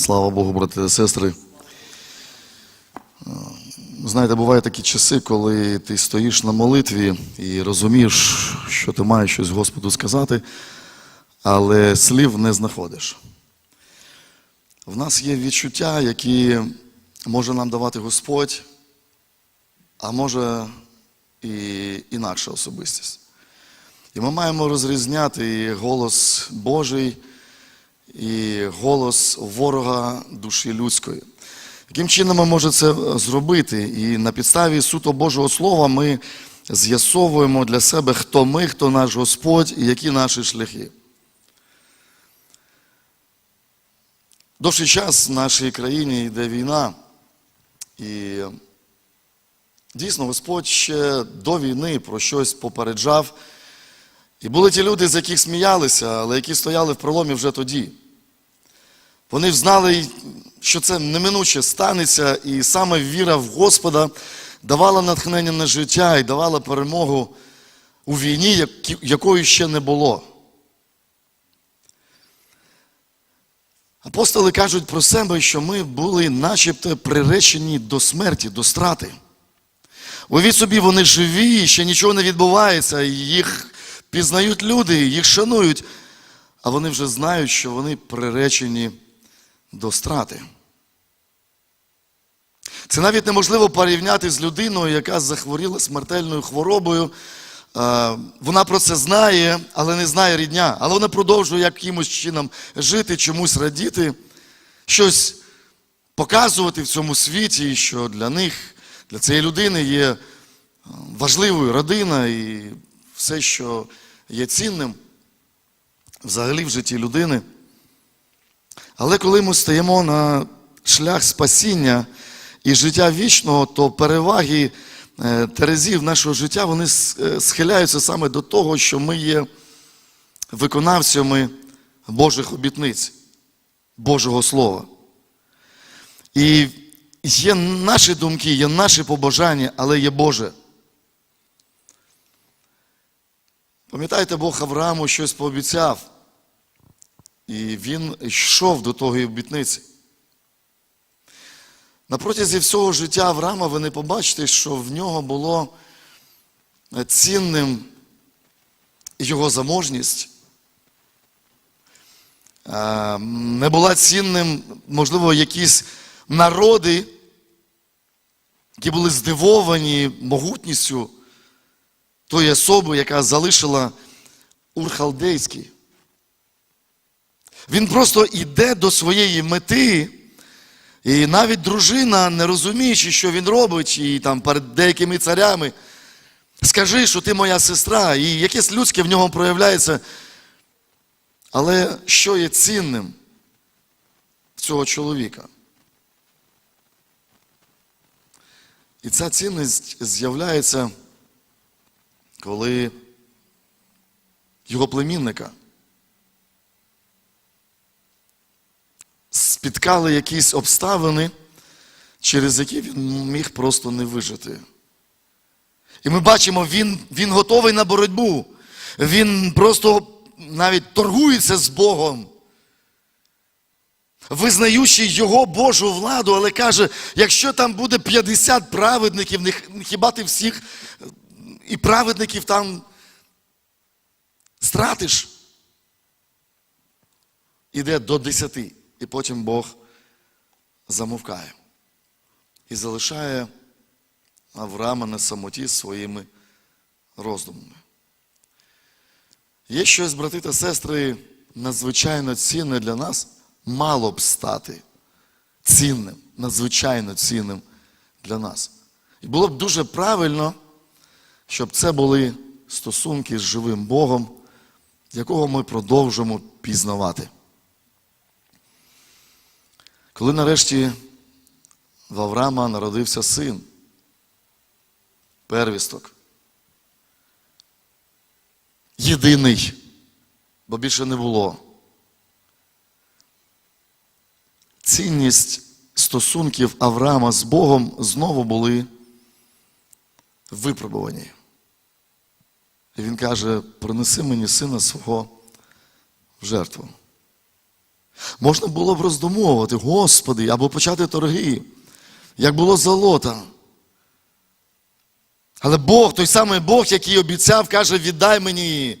Слава Богу, брати та сестри. Е, Знаєте, бувають такі часи, коли ти стоїш на молитві і розумієш, що ти маєш щось Господу сказати, але слів не знаходиш. В нас є відчуття, які може нам давати Господь, а може і інакша особистість. І ми маємо розрізняти голос Божий і голос ворога душі людської. Яким чином ми можемо це зробити? І на підставі суто Божого Слова ми з'ясовуємо для себе, хто ми, хто наш Господь і які наші шляхи. Довший час в нашій країні йде війна, і дійсно Господь ще до війни про щось попереджав. І були ті люди, з яких сміялися, але які стояли в проломі вже тоді. Вони знали, що це неминуче станеться, і саме віра в Господа давала натхнення на життя і давала перемогу у війні, якої ще не було. Апостоли кажуть про себе, що ми були начебто приречені до смерті, до страти. Уявіть собі, вони живі, ще нічого не відбувається, їх пізнають люди, їх шанують, а вони вже знають, що вони приречені до страти. Це навіть неможливо порівняти з людиною, яка захворіла смертельною хворобою. Вона про це знає, але не знає рідня. Але вона продовжує якимось чином жити, чомусь радіти, щось показувати в цьому світі, що для них, для цієї людини є важливою родина і все, що є цінним взагалі в житті людини. Але коли ми стаємо на шлях спасіння і життя вічного, то переваги терезів нашого життя вони схиляються саме до того, що ми є виконавцями Божих обітниць, Божого Слова. І є наші думки, є наші побажання, але є Боже. Пам'ятаєте, Бог Аврааму щось пообіцяв, і він йшов до того обітниці. На протязі всього життя Авраама ви не побачите, що в нього було цінним його заможність. Не була цінним, можливо, якісь народи, які були здивовані могутністю тої особи, яка залишила Урхалдейський. Він просто йде до своєї мети. І навіть дружина, не розуміючи, що він робить, і там перед деякими царями, скажи, що ти моя сестра, і якесь людське в ньому проявляється. Але що є цінним в цього чоловіка? І ця цінність з'являється, коли його племінника спіткали якісь обставини, через які він міг просто не вижити. І ми бачимо, він, він готовий на боротьбу. Він просто навіть торгується з Богом, визнаючи його Божу владу, але каже, якщо там буде 50 праведників, хіба ти всіх і праведників там стратиш? Іде до 10. І потім Бог замовкає і залишає Авраама на самоті своїми роздумами. Є щось, брати та сестри, надзвичайно цінне для нас, мало б стати цінним, надзвичайно цінним для нас. І було б дуже правильно, щоб це були стосунки з живим Богом, якого ми продовжуємо пізнавати. Коли нарешті в Авраама народився син, первісток, єдиний, бо більше не було. Цінність стосунків Авраама з Богом знову були випробувані. І він каже: принеси мені сина свого в жертву. Можна було б роздумовувати, Господи, або почати торги, як було золото. Але Бог, той самий Бог, який обіцяв, каже, віддай мені.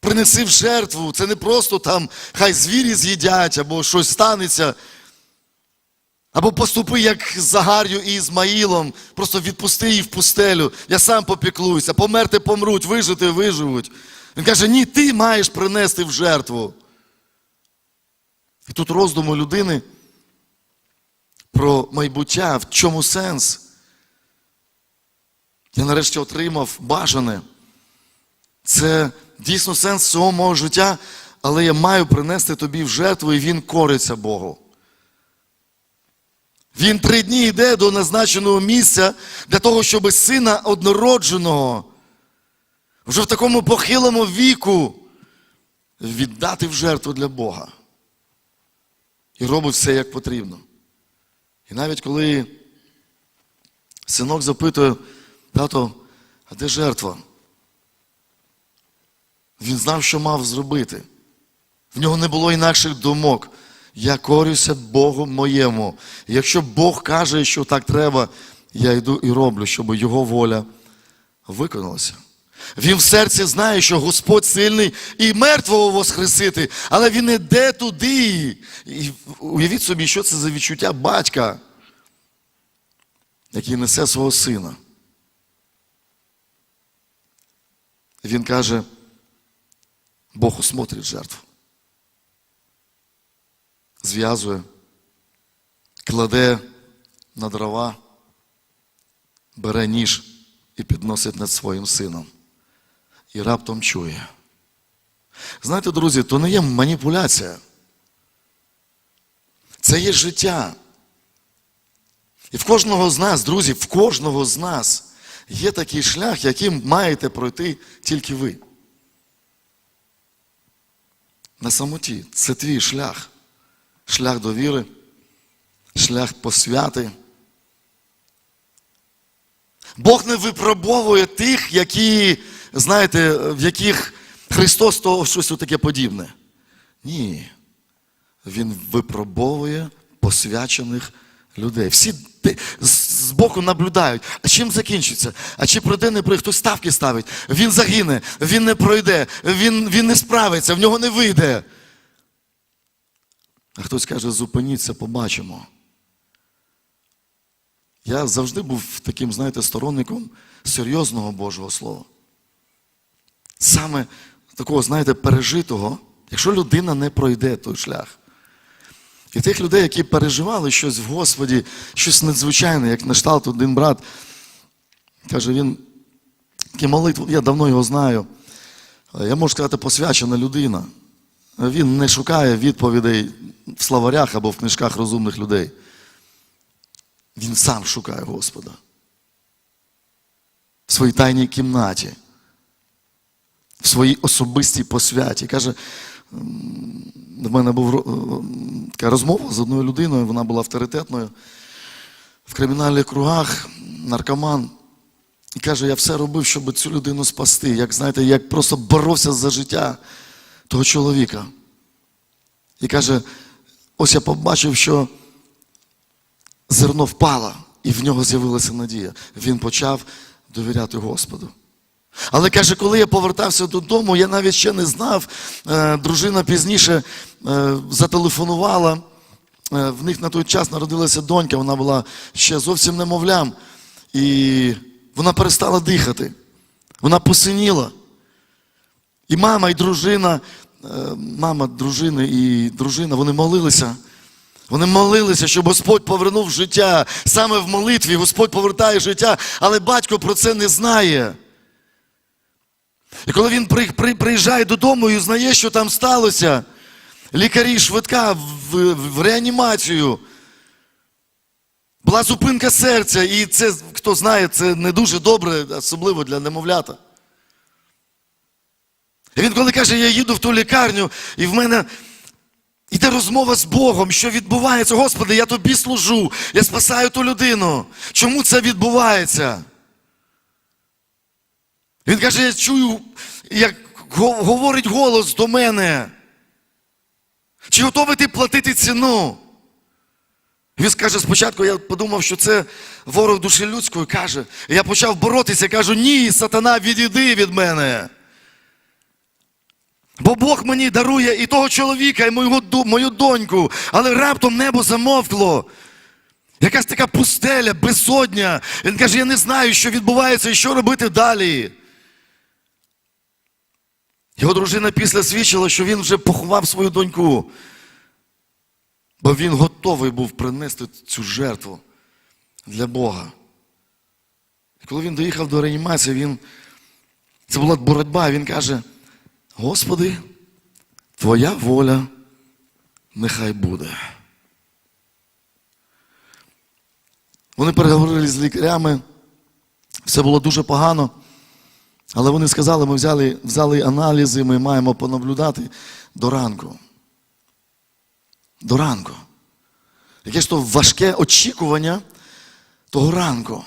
Принеси в жертву. Це не просто там хай звірі з'їдять, або щось станеться. Або поступи, як з Загар'ю і Ізмаїлом, просто відпусти її в пустелю. Я сам попіклуюся, померти помруть, вижити виживуть. Він каже, ні, ти маєш принести в жертву. І тут роздуму людини про майбуття, в чому сенс. Я нарешті отримав бажане. Це дійсно сенс цього мого життя, але я маю принести тобі в жертву, і він кориться Богу. Він три дні йде до назначеного місця для того, щоб сина однородженого вже в такому похилому віку віддати в жертву для Бога. І робить все як потрібно. І навіть коли синок запитує, тато, а де жертва? Він знав, що мав зробити. В нього не було інакших думок. Я корюся Богу моєму. Якщо Бог каже, що так треба, я йду і роблю, щоб його воля виконалася. Він в серці знає, що Господь сильний і мертвого воскресити, але він іде туди. І уявіть собі, що це за відчуття батька, який несе свого сина. Він каже, Бог усмотрить жертву. Зв'язує, кладе на дрова, бере ніж і підносить над своїм сином. І раптом чує. Знаєте, друзі, то не є маніпуляція. Це є життя. І в кожного з нас, друзі, в кожного з нас є такий шлях, яким маєте пройти тільки ви. На самоті. Це твій шлях. Шлях довіри, шлях посвяти. Бог не випробовує тих, які, знаєте, в яких Христос то щось таке подібне. Ні. Він випробовує посвячених людей. Всі з- збоку наблюдають. А чим закінчиться? А чи пройде, не пройде? Хтось ставки ставить. Він загине, він не пройде, він, він не справиться, в нього не вийде. А хтось каже, зупиніться, побачимо. Я завжди був таким, знаєте, сторонником серйозного Божого Слова. Саме такого, знаєте, пережитого, якщо людина не пройде той шлях. І тих людей, які переживали щось в Господі, щось надзвичайне, як нашталт один брат, каже, він такий молитв, я давно його знаю. Я можу сказати, посвячена людина. Він не шукає відповідей в словарях або в книжках розумних людей. Він сам шукає Господа. В своїй тайній кімнаті, в своїй особистій посвяті. Каже, в мене була така розмова з одною людиною, вона була авторитетною в кримінальних кругах, наркоман. І каже, я все робив, щоб цю людину спасти. Як знаєте, як просто боровся за життя того чоловіка. І каже, ось я побачив, що зерно впало, і в нього з'явилася надія. Він почав довіряти Господу. Але каже, коли я повертався додому, я навіть ще не знав. Е, Дружина пізніше е, зателефонувала. Е, В них на той час народилася донька, вона була ще зовсім немовлям. І вона перестала дихати. Вона посиніла. І мама, і дружина, мама дружини і дружина, вони молилися. Вони молилися, щоб Господь повернув життя. Саме в молитві Господь повертає життя, але батько про це не знає. І коли він при, при, приїжджає додому і знає, що там сталося, лікарі швидка в, в, в реанімацію. Була зупинка серця, і це, хто знає, це не дуже добре, особливо для немовлята. І він коли каже, я їду в ту лікарню, і в мене йде розмова з Богом, що відбувається. Господи, я тобі служу, я спасаю ту людину. Чому це відбувається? Він каже, я чую, як говорить голос до мене. Чи готовий ти платити ціну? Він скаже, спочатку я подумав, що це ворог душі людської каже. Я почав боротися, кажу, ні, сатана, відійди від мене. Бо Бог мені дарує і того чоловіка, і мою, мою доньку, але раптом небо замовкло. Якась така пустеля, безсодня. Він каже, я не знаю, що відбувається і що робити далі. Його дружина після свідчила, що він вже поховав свою доньку. Бо він готовий був принести цю жертву для Бога. І коли він доїхав до реанімації, він, це була боротьба, він каже: Господи, Твоя воля нехай буде. Вони переговорили з лікарями, все було дуже погано. Але вони сказали, ми взяли, взяли аналізи, ми маємо понаблюдати до ранку. До ранку. Яке ж то важке очікування того ранку.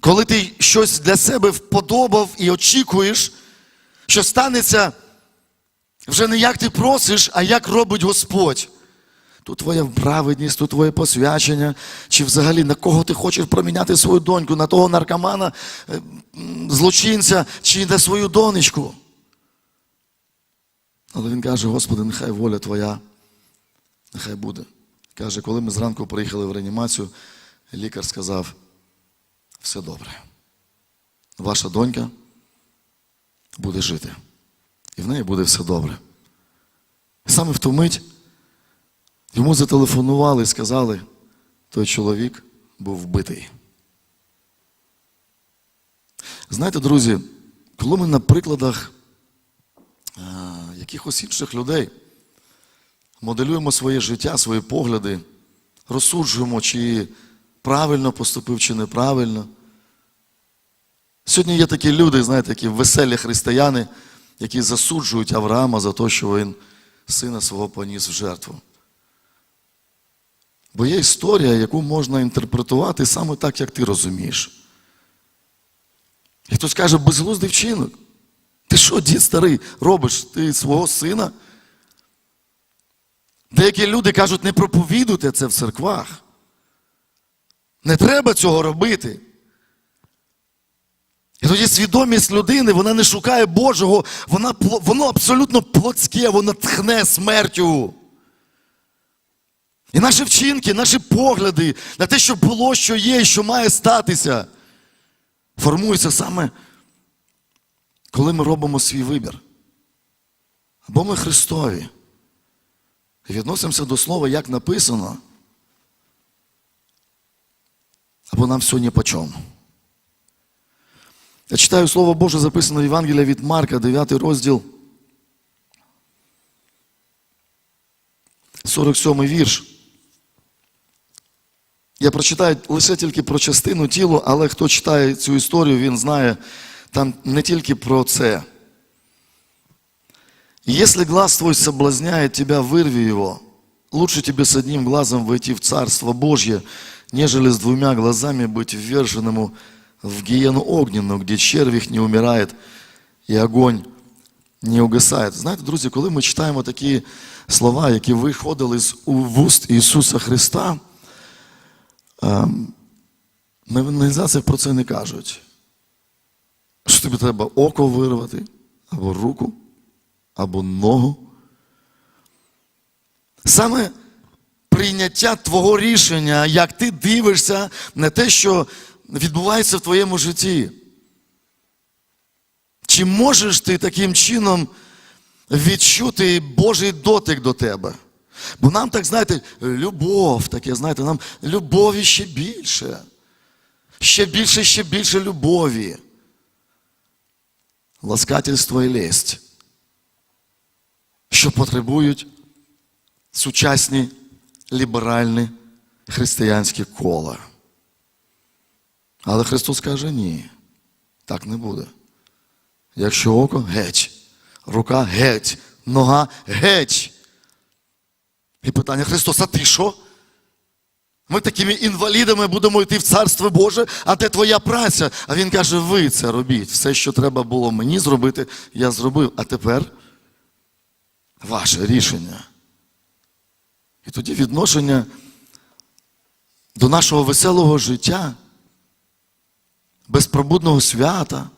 Коли ти щось для себе вподобав і очікуєш, що станеться вже не як ти просиш, а як робить Господь. Тут твоя праведність, тут твоє посвячення, чи взагалі на кого ти хочеш проміняти свою доньку, на того наркомана, е, злочинця, чи на свою донечку. Але він каже, Господи, нехай воля Твоя, нехай буде. Каже, коли ми зранку приїхали в реанімацію, лікар сказав, все добре. Ваша донька буде жити. І в неї буде все добре. Саме в ту мить йому зателефонували і сказали, той чоловік був вбитий. Знаєте, друзі, коли ми на прикладах а, якихось інших людей моделюємо своє життя, свої погляди, розсуджуємо, чи правильно поступив, чи неправильно. Сьогодні є такі люди, знаєте, такі веселі християни, які засуджують Авраама за те, що він сина свого поніс в жертву. Бо є історія, яку можна інтерпретувати саме так, як ти розумієш. І хтось каже, безглуздий вчинок. Ти що, дід старий, робиш ти свого сина? Деякі люди кажуть, не проповідуйте це в церквах. Не треба цього робити. І тоді свідомість людини, вона не шукає Божого, вона, воно абсолютно плотське, воно тхне смертю. І наші вчинки, наші погляди на те, що було, що є, що має статися, формуються саме, коли ми робимо свій вибір. Або ми Христові. І відносимося до слова, як написано, або нам сьогодні по чому. Я читаю Слово Боже, записане в Євангелії від Марка, 9 розділ, 47 вірш. Я прочитаю лише тільки про частину тілу, але хто читає цю історію, він знає там не тільки про це. Если глаз твой соблазняет тебя, вырви его. Лучше тебе с одним глазом войти в Царство Божье, нежели с двумя глазами быть вверженному в гиену огненную, где червь их не умирает і огонь не угасає. Знаєте, друзі, коли ми читаємо такі слова, які виходили з вуст Ісуса Христа, на організаціях про це не кажуть. Що тобі треба око вирвати, або руку, або ногу. Саме прийняття твого рішення, як ти дивишся на те, що відбувається в твоєму житті. Чи можеш ти таким чином відчути Божий дотик до тебе? Бо нам так, знаєте, любов, таке, знаєте, нам любові ще більше. Ще більше, ще більше любові. Ласкательство і лесть. Що потребують сучасні ліберальні християнські кола. Але Христос каже, ні, так не буде. Якщо око геть, рука геть, нога геть. І питання Христос, а ти що? Ми такими інвалідами будемо йти в Царство Боже, а де твоя праця? А він каже, ви це робіть. Все, що треба було мені зробити, я зробив. А тепер ваше рішення. І тоді відношення до нашого веселого життя, безпробудного свята,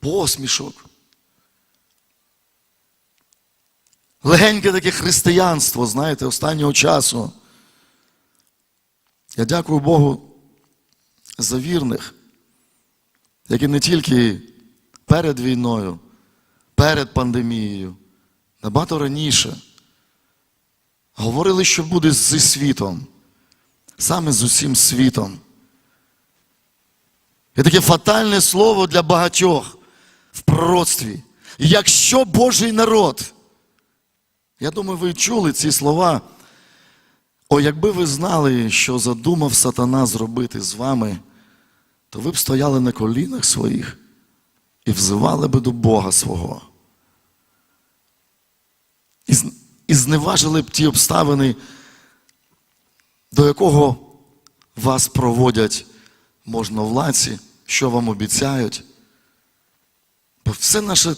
посмішок. Легеньке таке християнство, знаєте, останнього часу. Я дякую Богу за вірних, які не тільки перед війною, перед пандемією, набагато раніше говорили, що буде зі світом, саме з усім світом. І таке фатальне слово для багатьох в пророцтві. Якщо Божий народ, я думаю, ви чули ці слова. О, якби ви знали, що задумав сатана зробити з вами, то ви б стояли на колінах своїх і взивали би до Бога свого. І, і зневажили б ті обставини, до якого вас проводять можновладці, що вам обіцяють. Бо все наше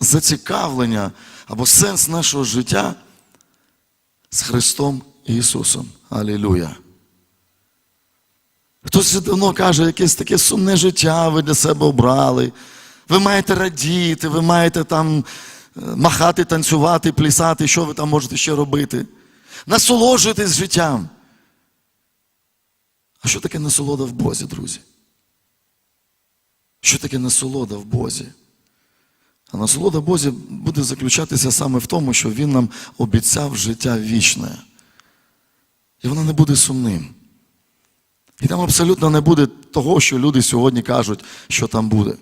зацікавлення або сенс нашого життя з Христом Ісусом. Алілуя. Хтось давно каже, якесь таке сумне життя ви для себе обрали. Ви маєте радіти, ви маєте там е, махати, танцювати, плясати, що ви там можете ще робити. Насолоджуйтесь життям. А що таке насолода в Бозі, друзі? Що таке насолода в Бозі? А насолода Бозі буде заключатися саме в тому, що Він нам обіцяв життя вічне. І воно не буде сумним. І там абсолютно не буде того, що люди сьогодні кажуть, що там буде.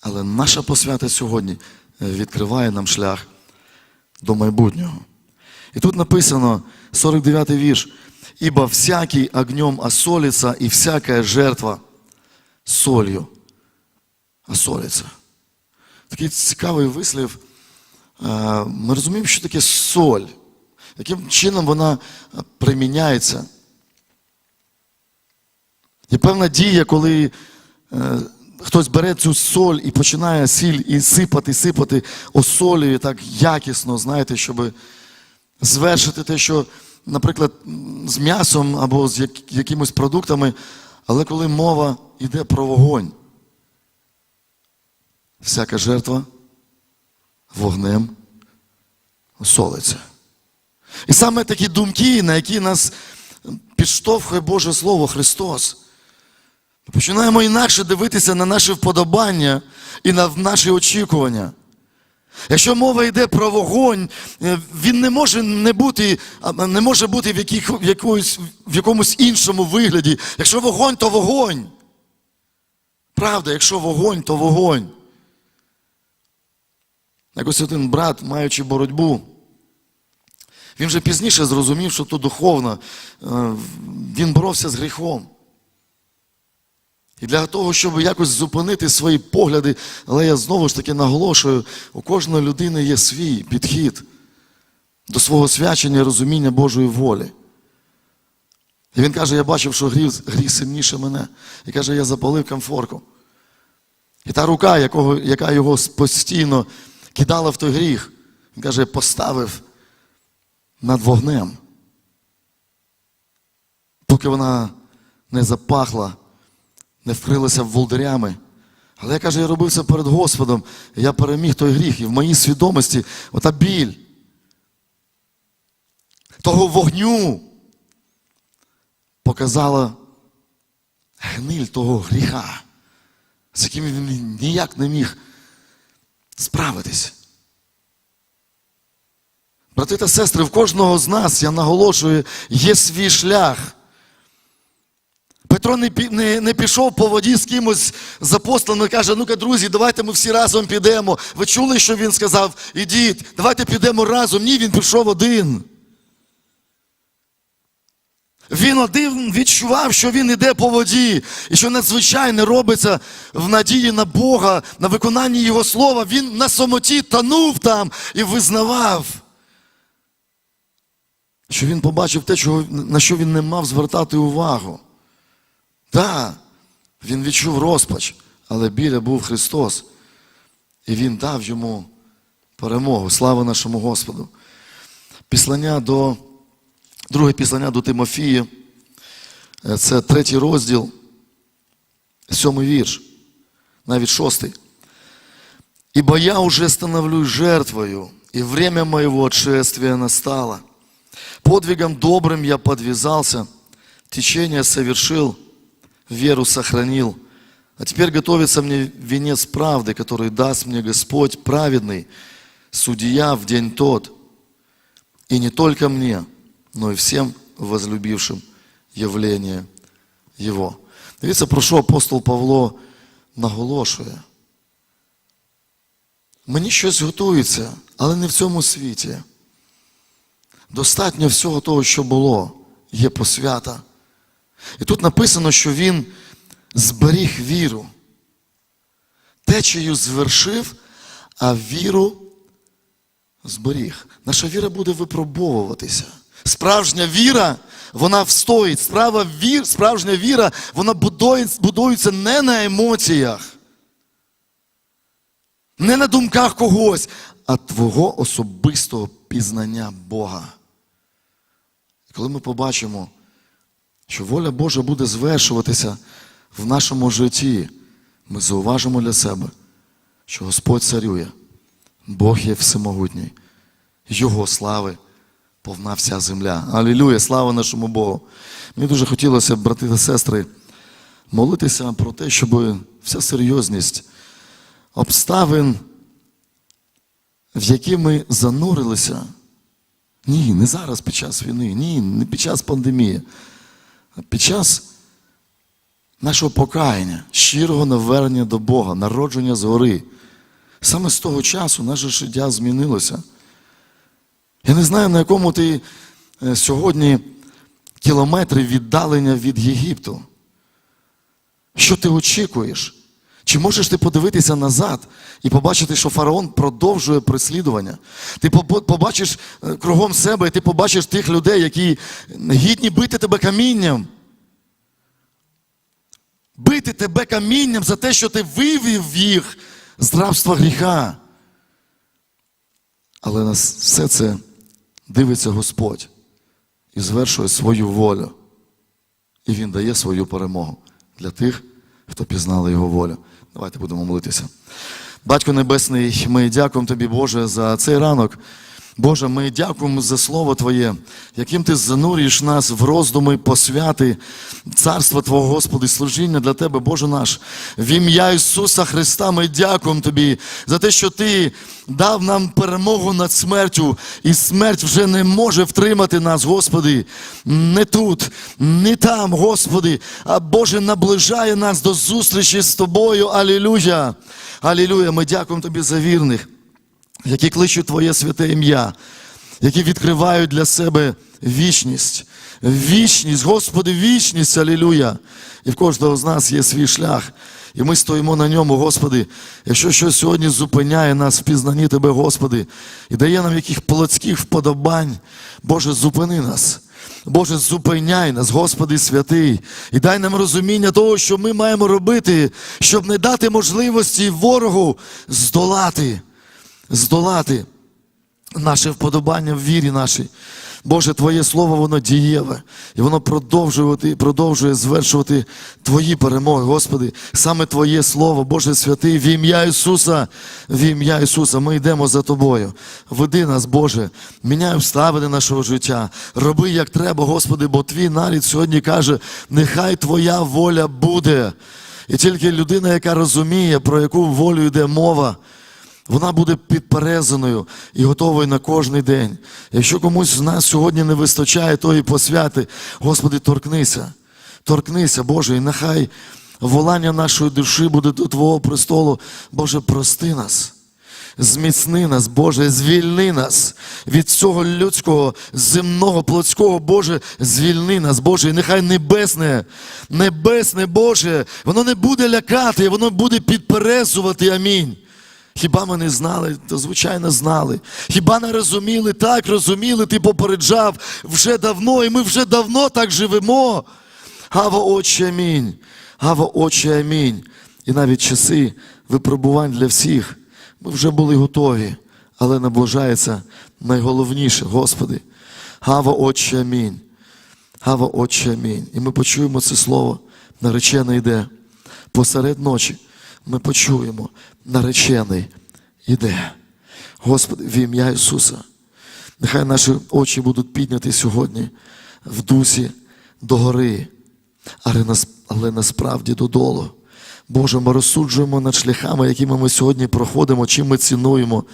Але наша посвята сьогодні е, відкриває нам шлях до майбутнього. І тут написано 49-й вірш. «Ибо всякий огнем осолится, и всякая жертва солью осолиться. Такий цікавий вислів. Е, Ми розуміємо, що таке соль, яким чином вона е, приміняється. Є певна дія, коли е, хтось бере цю соль і починає сіль і сипати, сипати, осолює так якісно, знаєте, щоб звершити те, що, наприклад, з м'ясом або з як- якимось продуктами, але коли мова йде про вогонь, всяка жертва вогнем солиться. І саме такі думки, на які нас підштовхує Боже Слово Христос. Ми починаємо інакше дивитися на наші вподобання і на наші очікування. Якщо мова йде про вогонь, е, він не може не бути, не може бути в, яких, в, якоюсь, в якомусь іншому вигляді. Якщо вогонь, то вогонь. Правда, якщо вогонь, то вогонь. Якось один брат, маючи боротьбу, він вже пізніше зрозумів, що то духовно. Е, Він боровся з гріхом. І для того, щоб якось зупинити свої погляди, але я знову ж таки наголошую, у кожної людини є свій підхід до свого свячення і розуміння Божої волі. І він каже, я бачив, що гріх, сильніше мене. І каже, я запалив комфорку. І та рука, якого, яка його постійно кидала в той гріх, він каже, поставив над вогнем. Поки вона не запахла, не вкрилася волдирями. Але я каже, я робив це перед Господом, і я переміг той гріх. І в моїй свідомості ота біль того вогню показала гниль того гріха, з яким він ніяк не міг справитись. Брати та сестри, в кожного з нас, я наголошую, є свій шлях. Петро не, не, не пішов по воді з кимось з апостолами і каже, ну-ка, друзі, давайте ми всі разом підемо. Ви чули, що він сказав? Ідіть, давайте підемо разом. Ні, він пішов один. Він один відчував, що він іде по воді, і що надзвичайне робиться в надії на Бога, на виконанні Його слова. Він на самоті тонув там і визнавав, що він побачив те, на що він не мав звертати увагу. Так, він відчув розпач, але біля був Христос. І він дав йому перемогу. Слава нашому Господу. Післання до, друге післання до Тимофії, е, це третій розділ, сьомий вірш, навіть шостий. Ибо я уже становлюсь жертвою, и время моего отшествия настало. Подвигом добрым я подвязался, течение совершил, веру сохранил. А теперь готовится мне венец правды, который даст мне Господь праведный, судья в день тот. И не только мне, но и всем возлюбившим явление Его. Дивіться, про що апостол Павло наголошує. Мені щось готується, але не в цьому світі. Достатньо всього того, що було, є посвята. І тут написано, що він зберіг віру. Течею звершив, а віру зберіг. Наша віра буде випробовуватися. Справжня віра, вона встоїть. Справа вір, справжня віра, вона будується, не на емоціях, не на думках когось, а твого особистого пізнання Бога. Коли ми побачимо, що воля Божа буде звершуватися в нашому житті, ми зауважимо для себе, що Господь царює, Бог є всемогутній, Його слави повна вся земля. Алілюя, слава нашому Богу. Мені дуже хотілося, брати та сестри, молитися про те, щоб вся серйозність обставин, в які ми занурилися, ні, не зараз під час війни, ні, не під час пандемії, а під час нашого покаяння, щирого навернення до Бога, народження згори. Саме з того часу наше життя змінилося. Я не знаю, на якому ти е, сьогодні кілометри віддалення від Єгипту. Що ти очікуєш? Чи можеш ти подивитися назад і побачити, що фараон продовжує переслідування? Ти побачиш е, кругом себе, і ти побачиш тих людей, які гідні бити тебе камінням. Бити тебе камінням за те, що ти вивів їх з рабства гріха. Але на все це дивиться Господь і звершує свою волю. І Він дає свою перемогу для тих, хто пізнали Його волю. Давайте будемо молитися. Батько Небесний, ми дякуємо Тобі, Боже, за цей ранок. Боже, ми дякуємо за Слово Твоє, яким Ти занурюєш нас в роздуми посвяти царства Твого, Господи, служіння для Тебе, Боже наш. В ім'я Ісуса Христа ми дякуємо Тобі за те, що Ти дав нам перемогу над смертю, і смерть вже не може втримати нас, Господи, не тут, не там, Господи, а Боже наближає нас до зустрічі з Тобою. Алілуя! Алілуя! Ми дякуємо Тобі за вірних які кличуть Твоє святе ім'я, які відкривають для себе вічність. Вічність, Господи, вічність, алілюя. І в кожного з нас є свій шлях. І ми стоїмо на ньому, Господи. Якщо щось сьогодні зупиняє нас в пізнанні Тебе, Господи, і дає нам яких плотських вподобань, Боже, зупини нас. Боже, зупиняй нас, Господи святий, і дай нам розуміння того, що ми маємо робити, щоб не дати можливості ворогу здолати здолати наше вподобання в вірі нашій. Боже, Твоє Слово, воно дієве, і воно продовжувати, продовжує звершувати Твої перемоги, Господи, саме Твоє Слово, Боже святий, в ім'я Ісуса, в ім'я Ісуса, ми йдемо за Тобою. Веди нас, Боже, міняй обставини нашого життя. Роби, як треба, Господи, бо Твій нарід сьогодні каже, нехай Твоя воля буде. І тільки людина, яка розуміє, про яку волю йде мова, вона буде підперезаною і готовою на кожний день. Якщо комусь з нас сьогодні не вистачає тої посвяти, Господи, торкнися, торкнися, Боже, і нехай волання нашої душі буде до Твого престолу. Боже, прости нас. Зміцни нас, Боже, звільни нас від цього людського, земного, плотського, Боже, звільни нас, Боже, і нехай небесне, небесне, Боже, воно не буде лякати, воно буде підперезувати. Амінь. Хіба ми не знали, то звичайно знали. Хіба не розуміли, так розуміли, ти попереджав вже давно, і ми вже давно так живемо. Гава Отче, амінь. Гава Отче, амінь. І навіть часи випробувань для всіх Ми вже були готові, але наближається найголовніше, Господи. Гава Отче, амінь. Гава Отче, амінь. І ми почуємо це слово, наречений йде. Посеред ночі ми почуємо, наречений іде. Господи, в ім'я Ісуса. Нехай наші очі будуть підняті сьогодні в дусі до гори, але, нас, але насправді додолу. Боже, ми розсуджуємо над шляхами, якими ми сьогодні проходимо, чим ми цінуємо,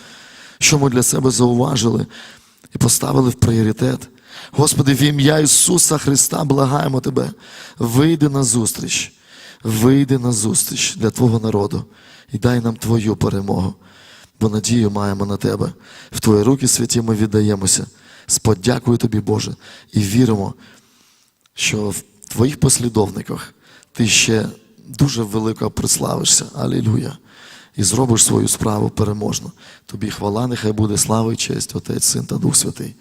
що ми для себе зауважили і поставили в пріоритет. Господи, в ім'я Ісуса Христа благаємо Тебе, вийди на зустріч, вийди на зустріч для Твого народу і дай нам Твою перемогу бо надію маємо на Тебе. В Твої руки святі ми віддаємося. З подякою Тобі, Боже, і віримо, що в Твоїх послідовниках Ти ще дуже велико прославишся. Алілюя. І зробиш свою справу переможно. Тобі хвала, нехай буде слава і честь, Отець, Син та Дух Святий.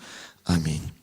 Амінь.